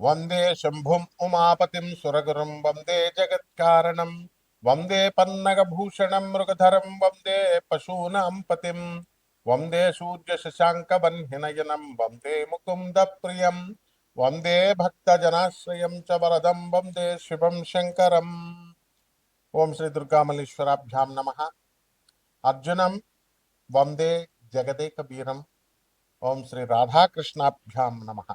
वंदे वंदे शम्भुम् वंदे सुरगुरुं वंदे जगत्कारणं, वंदे पन्नगभूषणं वंदे वंदे पशूनां पतिं, वंदे वंदे मुकुंद मुकुन्दप्रियं वंदे भक्तजनाश्रिय च वरदम वरदं, वंदे शिवं शङ्करम्। ॐ श्रीदुर्गामल्लेश्वराभ्यां अर्जुन वंदे वंदे ओम श्री राधाकृष्णाभ्या नमः।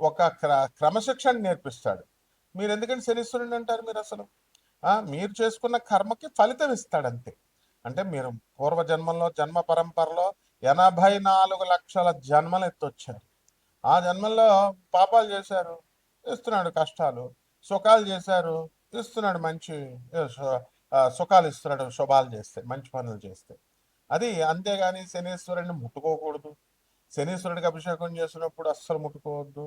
ఒక క్ర క్రమశిక్షణ నేర్పిస్తాడు. మీరు ఎందుకంటే శనీశ్వరుని అంటారు మీరు అసలు మీరు చేసుకున్న కర్మకి ఫలితం ఇస్తాడు అంతే అంటే మీరు పూర్వ జన్మల్లో జన్మ పరంపరలో ఎనభై నాలుగు లక్షల జన్మలు ఎత్తొచ్చారు. ఆ జన్మల్లో పాపాలు చేశారు ఇస్తున్నాడు కష్టాలు సుఖాలు చేశారు ఇస్తున్నాడు మంచి సుఖాలు ఇస్తున్నాడు శుభాలు చేస్తే మంచి పనులు చేస్తే. అది అంతేగాని శనీశ్వరుడిని ముట్టుకోకూడదు. శనీశ్వరుడికి అభిషేకం చేసినప్పుడు అస్సలు ముట్టుకోవద్దు.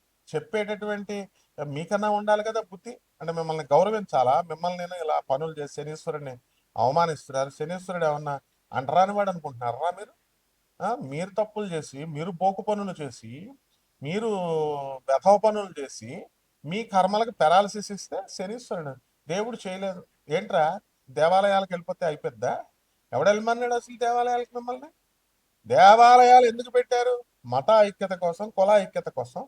చెప్పేటటువంటి మీకన్నా ఉండాలి కదా బుద్ధి. అంటే మిమ్మల్ని గౌరవించాలా? మిమ్మల్ని నేను ఇలా పనులు చేసి శనీశ్వరుడిని అవమానిస్తున్నారు. శనీశ్వరుడు ఏమన్నా అంటరాని వాడు అనుకుంటున్నారా మీరు? మీరు తప్పులు చేసి మీరు బోకు పనులు చేసి మీరు వ్యథవ పనులు చేసి మీ కర్మలకు పెరాలసిస్ ఇస్తే శనీశ్వరుడు. దేవుడు చేయలేదు. ఏంట్రా? దేవాలయాలకు వెళ్ళిపోతే అయిపోద్దా? ఎవడెళ్ళమన్నాడు అసలు దేవాలయాలకు మిమ్మల్ని? దేవాలయాలు ఎందుకు పెట్టారు? మత ఐక్యత కోసం కుల ఐక్యత కోసం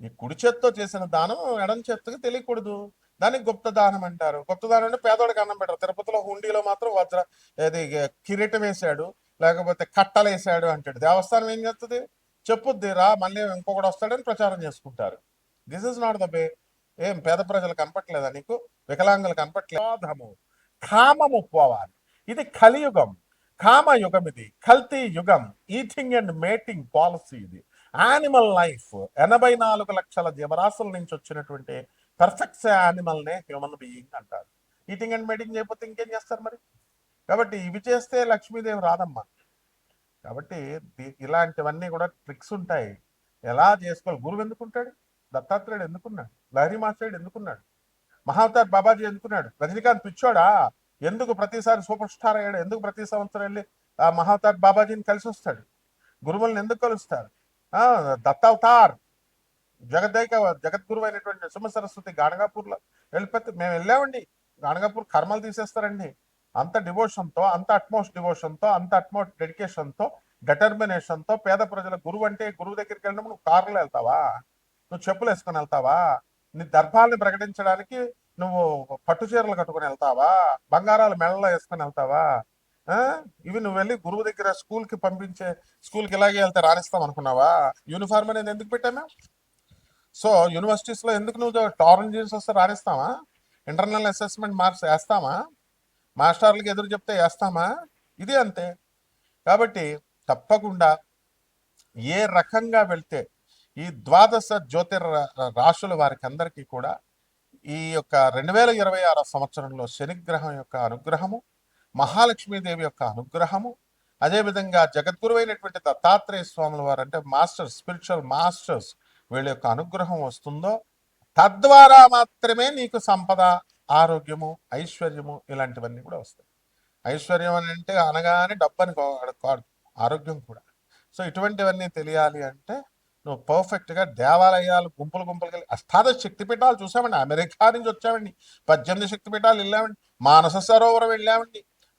నీ కుడి చేత్తో చేసిన దానం ఎడం చేత్తకి తెలియకూడదు. దానికి గుప్త దానం అంటారు. గుప్త దానం అంటే పేదోడికి అన్నం పెట్టరు తిరుపతిలో హుండీలో మాత్రం వజ్ర ఇది కిరీటం వేసాడు లేకపోతే కట్టలు వేసాడు అంటాడు. దేవస్థానం ఏం చేస్తుంది చెప్పుద్ది రా మళ్ళీ ఇంకొకటి వస్తాడని ప్రచారం చేసుకుంటారు. This is not the way ఏం పేద ప్రజలు కనపట్లేదా నీకు? వికలాంగులు కనపట్లేదు కామము పోవాలి. ఇది కలియుగం. కామయుగం ఇది. కల్తీ యుగం. ఈటింగ్ అండ్ మేటింగ్ పాలసీ ఇది. యానిమల్ లైఫ్ ఎనభై నాలుగు లక్షల జీవరాశుల నుంచి వచ్చినటువంటి పర్ఫెక్ట్ యానిమల్నే హ్యూమన్ బీయింగ్ అంటారు. ఈటింగ్ అండ్ మీటింగ్ చేయకపోతే ఇంకేం చేస్తారు మరి? కాబట్టి ఇవి చేస్తే లక్ష్మీదేవి రాదమ్మా. కాబట్టి ఇలాంటివన్నీ కూడా ట్రిక్స్ ఉంటాయి. ఎలా చేసుకోవాలి? గురువు ఎందుకుంటాడు? దత్తాత్రేయుడు ఎందుకున్నాడు? లహరి మాస్టర్డు ఎందుకున్నాడు? మహావతార్ బాబాజీ ఎందుకున్నాడు? రజనీకాంత్ పిచ్చోడా? ఎందుకు ప్రతిసారి సూపర్ స్టార్ అయ్యాడు? ఎందుకు ప్రతి సంవత్సరం వెళ్ళి ఆ మహావతార్ బాబాజీని కలిసి వస్తాడు గురువులను ఎందుకు కలుస్తారు? దత్తావతార్. జగదైక జగద్గురువు అయినటువంటి సుమ సరస్వతి గాణగాపూర్లో వెళ్ళిపోతే మేము వెళ్ళామండి. గాణగాపూర్ కర్మలు తీసేస్తారండి. అంత డివోషన్తో అంత అట్మోస్ట్తో అంత అట్మోస్ట్తో డెటర్మినేషన్తో తో పేద ప్రజల గురువు అంటే గురువు దగ్గరికి వెళ్ళినప్పుడు నువ్వు కారులో వెళ్తావా? నువ్వు చెప్పులు వేసుకొని వెళ్తావా? నీ దర్భాల్ని ప్రకటించడానికి నువ్వు పట్టు చీరలు కట్టుకొని వెళ్తావా? బంగారాలు మెడలో వేసుకొని వెళ్తావా? ఇవి నువ్వు వెళ్ళి గురువు దగ్గర స్కూల్కి పంపించే స్కూల్కి ఇలాగే వెళ్తే రాణిస్తాం అనుకున్నావా? యూనిఫామ్ అనేది ఎందుకు పెట్టాము? సో యూనివర్సిటీస్లో ఎందుకు నువ్వు టారన్ జీన్స్ వస్తే రాణిస్తావా ఇంటర్నల్ అసెస్మెంట్ మార్క్స్ వేస్తామా? మాస్టర్లకి ఎదురు చెప్తే వేస్తామా? ఇది అంతే. కాబట్టి తప్పకుండా ఏ రకంగా వెళ్తే ఈ ద్వాదశ జ్యోతిర్ రాశుల వారికి అందరికీ కూడా ఈ యొక్క రెండు వేల ఇరవై ఆరో సంవత్సరంలో శనిగ్రహం యొక్క అనుగ్రహము మహాలక్ష్మీదేవి యొక్క అనుగ్రహము అదేవిధంగా జగద్గురు అయినటువంటి దత్తాత్రేయ స్వాముల వారు అంటే మాస్టర్స్ స్పిరిచువల్ మాస్టర్స్ వీళ్ళ యొక్క అనుగ్రహం వస్తుందో తద్వారా మాత్రమే నీకు సంపద ఆరోగ్యము ఐశ్వర్యము ఇలాంటివన్నీ కూడా వస్తాయి. ఐశ్వర్యం అని అంటే అనగానే డబ్బని కాదు ఆరోగ్యం కూడా. సో ఇటువంటివన్నీ తెలియాలి అంటే నువ్వు పర్ఫెక్ట్గా దేవాలయాలు గుంపులు గుంపులు వెళ్ళి అష్టాదశ శక్తిపీఠాలు చూసామండి. అమెరికా నుంచి వచ్చామండి. పద్దెనిమిది శక్తిపీఠాలు వెళ్ళామండి. మానస సరోవరం వెళ్ళామండి.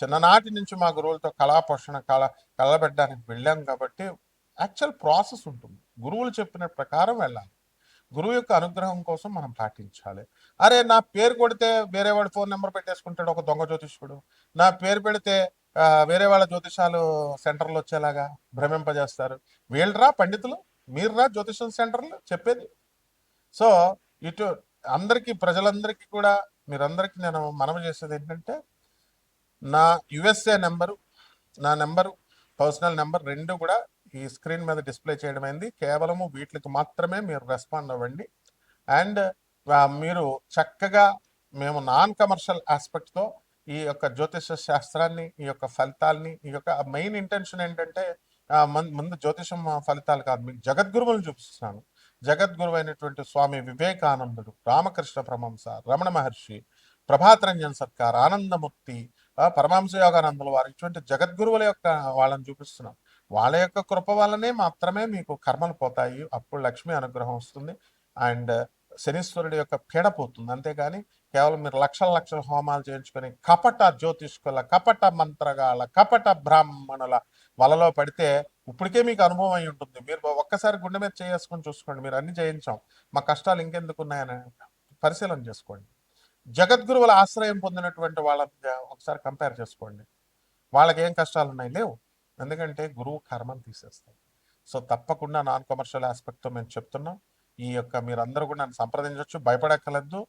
చిన్ననాటి నుంచి మా గురువులతో కళా పోషణ కళ కలబెట్టడానికి వెళ్ళాం కాబట్టి యాక్చువల్ ప్రాసెస్ ఉంటుంది. గురువులు చెప్పిన ప్రకారం వెళ్ళాలి. గురువు యొక్క అనుగ్రహం కోసం మనం పాటించాలి. అరే నా పేరు కొడితే వేరే వాడి ఫోన్ నెంబర్ పెట్టేసుకుంటాడు ఒక దొంగ జ్యోతిష్కుడు. నా పేరు పెడితే వేరే వాళ్ళ జ్యోతిషాలు సెంటర్లు వచ్చేలాగా భ్రమింపజేస్తారు. వీళ్ళరా పండితులు? మీరురా జ్యోతిషం సెంటర్లు? చెప్పేది. సో ఇటు అందరికీ ప్రజలందరికీ కూడా మీరందరికీ నేను మనవి చేసేది ఏంటంటే నా యుఎస్ఏ నెంబరు నా నెంబరు పర్సనల్ నెంబర్ రెండు కూడా ఈ స్క్రీన్ మీద డిస్ప్లే చేయడం అయింది. కేవలము వీటికి మాత్రమే మీరు రెస్పాండ్ అవ్వండి. అండ్ మీరు చక్కగా మేము నాన్ కమర్షియల్ ఆస్పెక్ట్తో ఈ యొక్క జ్యోతిష శాస్త్రాన్ని ఈ యొక్క ఫలితాల్ని ఈ యొక్క మెయిన్ ఇంటెన్షన్ ఏంటంటే మన్- ముందు జ్యోతిషం ఫలితాలు కాదు. మీకు జగద్గురువులను చూపిస్తున్నాను. జగద్గురువు అయినటువంటి స్వామి వివేకానందుడు రామకృష్ణ ప్రమంస రమణ మహర్షి ప్రభాతరంజన్ సర్కార్ ఆనందమూర్తి ఆ, పరమహంస యోగానందుల వారు ఇటువంటి జగద్గురువుల యొక్క వాళ్ళని చూపిస్తున్నాం. వాళ్ళ యొక్క కృప వల్లనే మాత్రమే మీకు కర్మలు పోతాయి. అప్పుడు లక్ష్మి అనుగ్రహం వస్తుంది. అండ్ శనీశ్వరుడి యొక్క పీడ పోతుంది. అంతేగాని కేవలం మీరు లక్షల లక్షల హోమాలు చేయించుకొని కపట జ్యోతిష్కుల కపట మంత్రగాళ్ళ కపట బ్రాహ్మణుల వలలో పడితే ఇప్పటికే మీకు అనుభవం అయి ఉంటుంది. మీరు ఒక్కసారి గుండె మీద చేసుకొని చూసుకోండి. మీరు అన్ని చేయించాం. మా కష్టాలు ఇంకెందుకు ఉన్నాయని పరిశీలన చేసుకోండి. జగద్గురువుల ఆశ్రయం పొందినటువంటి వాళ్ళ ఒకసారి కంపేర్ చేసుకోండి. వాళ్ళకి ఏం కష్టాలు ఉన్నాయి లేవు. ఎందుకంటే గురువు కర్మను తీసేస్తాడు. సో తప్పకుండా నాన్ కమర్షియల్ ఆస్పెక్ట్తో మేము చెప్తున్నాం. ఈ యొక్క మీరందరూ కూడా నన్ను సంప్రదించవచ్చు భయపడక్కలేదు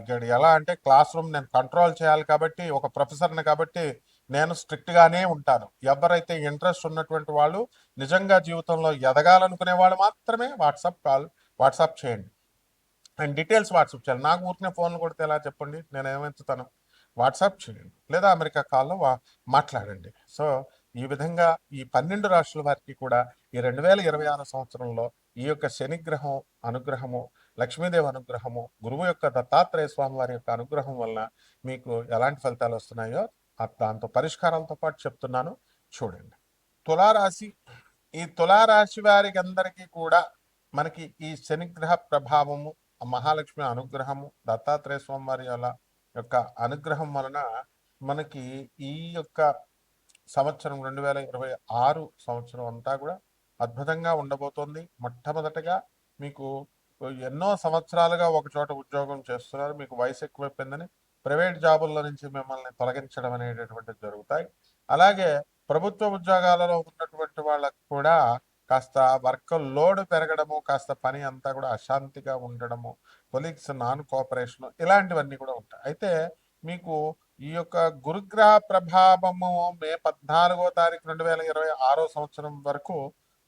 ఇక్కడ ఎలా అంటే క్లాస్ రూమ్ నేను కంట్రోల్ చేయాలి కాబట్టి ఒక ప్రొఫెసర్ని కాబట్టి నేను స్ట్రిక్ట్గానే ఉంటాను. ఎవరైతే ఇంట్రెస్ట్ ఉన్నటువంటి వాళ్ళు నిజంగా జీవితంలో ఎదగాలనుకునే వాళ్ళు మాత్రమే వాట్సాప్ కాల్ వాట్సాప్ చేయండి. నేను డీటెయిల్స్ వాట్సాప్ చేయాలి. నాకు ఊరికనే ఫోన్లు కొడితే ఎలా చెప్పండి? నేను ఏమెంచుతాను వాట్సాప్ చేయండి. లేదా అమెరికా కాల్లో వా మాట్లాడండి. సో ఈ విధంగా ఈ పన్నెండు రాష్ట్రాల వారికి కూడా ఈ రెండు వేల ఇరవై ఆరు సంవత్సరంలో ఈ యొక్క శనిగ్రహం అనుగ్రహము లక్ష్మీదేవి అనుగ్రహము గురువు యొక్క దత్తాత్రేయ స్వామి వారి యొక్క అనుగ్రహం వలన మీకు ఎలాంటి ఫలితాలు వస్తున్నాయో దాంతో పరిష్కారాలతో పాటు చెప్తున్నాను. చూడండి. తులారాశి ఈ తులారాశి వారికి అందరికీ కూడా మనకి ఈ శనిగ్రహ ప్రభావము మహాలక్ష్మి అనుగ్రహము దత్తాత్రేయ స్వామివారి యొక్క అనుగ్రహం వలన మనకి ఈ యొక్క సంవత్సరం రెండు వేల ఇరవై ఆరు సంవత్సరం అంతా కూడా అద్భుతంగా ఉండబోతోంది. మొట్టమొదటగా మీకు ఎన్నో సంవత్సరాలుగా ఒక చోట ఉద్యోగం చేస్తున్నారు. మీకు వయసు ఎక్కువైపోయిందని ప్రైవేట్ జాబుల్లో నుంచి మిమ్మల్ని తొలగించడం అనేటటువంటి జరుగుతాయి. అలాగే ప్రభుత్వ ఉద్యోగాలలో ఉన్నటువంటి వాళ్ళకు కూడా కాస్త వర్క్ లోడ్ పెరగడము కాస్త పని అంతా కూడా అశాంతిగా ఉండడము కొలీగ్స్ నాన్ కోఆపరేషన్ ఇలాంటివన్నీ కూడా ఉంటాయి. అయితే మీకు ఈ యొక్క గురుగ్రహ ప్రభావము మే పద్నాలుగో తారీఖు రెండు వేల ఇరవై ఆరో సంవత్సరం వరకు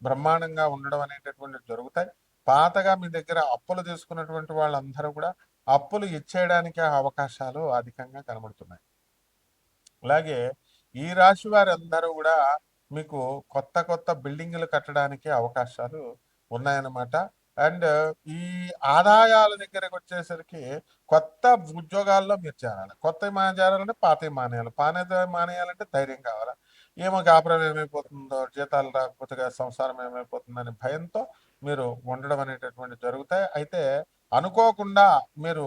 బ్రహ్మాండంగా ఉండడం అనేటటువంటి జరుగుతాయి. పాతగా మీ దగ్గర అప్పులు తీసుకున్నటువంటి వాళ్ళందరూ కూడా అప్పులు ఇచ్చేయడానికి అవకాశాలు అధికంగా కనబడుతున్నాయి. అలాగే ఈ రాశి వారందరూ కూడా మీకు కొత్త కొత్త బిల్డింగులు కట్టడానికి అవకాశాలు ఉన్నాయన్నమాట. అండ్ ఈ ఆదాయాల దగ్గరకు వచ్చేసరికి కొత్త ఉద్యోగాల్లో మీరు చేరాలి. కొత్త చేరాలంటే పాత మానేయాలి పాత మానేయాలంటే ధైర్యం కావాలి? ఏమో వ్యాపారం ఏమైపోతుందో జీతాలు రాకపోతే సంసారం ఏమైపోతుందని భయంతో మీరు ఉండడం అనేటటువంటి జరుగుతాయి. అయితే అనుకోకుండా మీరు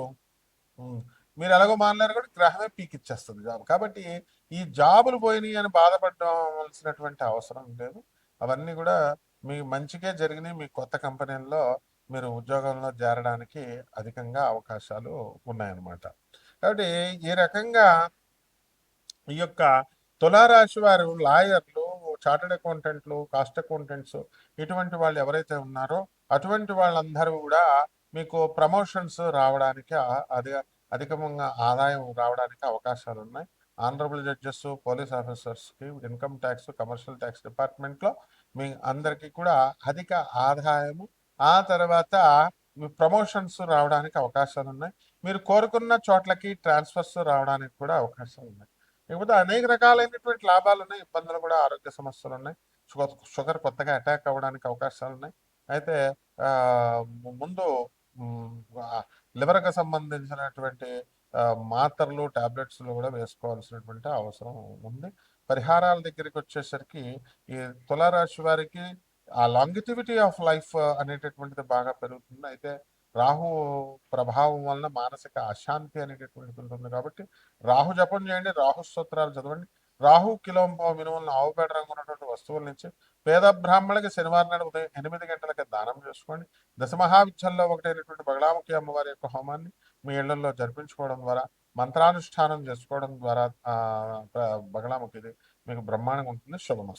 మీరు ఎలాగో మానలేరు కూడా గ్రహమే పీకిచ్చేస్తుంది జాబ్ కాబట్టి ఈ జాబులు పోయినాయి అని బాధపడవలసినటువంటి అవసరం లేదు. అవన్నీ కూడా మీ మంచిగా జరిగినాయి. మీ కొత్త కంపెనీల్లో మీరు ఉద్యోగంలో చేరడానికి అధికంగా అవకాశాలు ఉన్నాయన్నమాట. కాబట్టి ఈ రకంగా ఈ యొక్క తులారాశి వారు లాయర్లు చార్టెడ్ అకౌంటెంట్లు కాస్ట్ అకౌంటెంట్స్ ఇటువంటి వాళ్ళు ఎవరైతే ఉన్నారో అటువంటి వాళ్ళందరూ కూడా మీకు ప్రమోషన్స్ రావడానికి అది అధికంగా ఆదాయం రావడానికి అవకాశాలు ఉన్నాయి ఆనరబుల్ జడ్జెస్ పోలీస్ ఆఫీసర్స్కి ఇన్కమ్ ట్యాక్స్ కమర్షియల్ ట్యాక్స్ డిపార్ట్మెంట్లో మీ అందరికీ కూడా అధిక ఆదాయము ఆ తర్వాత ప్రమోషన్స్ రావడానికి అవకాశాలు ఉన్నాయి మీరు కోరుకున్న చోట్లకి ట్రాన్స్ఫర్స్ రావడానికి కూడా అవకాశాలు ఉన్నాయి లేకపోతే అనేక రకాలైనటువంటి లాభాలు ఉన్నాయి ఇబ్బందులు కూడా ఆరోగ్య సమస్యలు ఉన్నాయి షుగర్ కొత్తగా అటాక్ అవ్వడానికి అవకాశాలు ఉన్నాయి అయితే ముందు లివర్కి సంబంధించినటువంటి మాత్రలు టాబ్లెట్స్లు కూడా వేసుకోవాల్సినటువంటి అవసరం ఉంది. పరిహారాల దగ్గరికి వచ్చేసరికి ఈ తులారాశి వారికి ఆ లాంగిటివిటీ ఆఫ్ లైఫ్ అనేటటువంటిది బాగా పెరుగుతుంది. అయితే రాహు ప్రభావం వలన మానసిక అశాంతి అనేటటువంటి ఉంటుంది కాబట్టి రాహు జపం చేయండి రాహు స్తోత్రాలు చదవండి. రాహు కిలోంపావు మినుములను ఆవుపేట రంగు ఉన్నటువంటి వస్తువుల నుంచి పేద బ్రాహ్మణులకి శనివారం నాడు ఉదయం ఎనిమిది గంటలకి దానం చేసుకోండి. దశమహావిద్యల్లో ఒకటైనటువంటి బగళాముఖి అమ్మవారి యొక్క హోమాన్ని మీ ఇళ్ళలో జరిపించుకోవడం ద్వారా మంత్రానుష్ఠానం చేసుకోవడం ద్వారా ఆ బగళాముఖిది మీకు బ్రహ్మాండంగా ఉంటుంది. శుభమస్తు.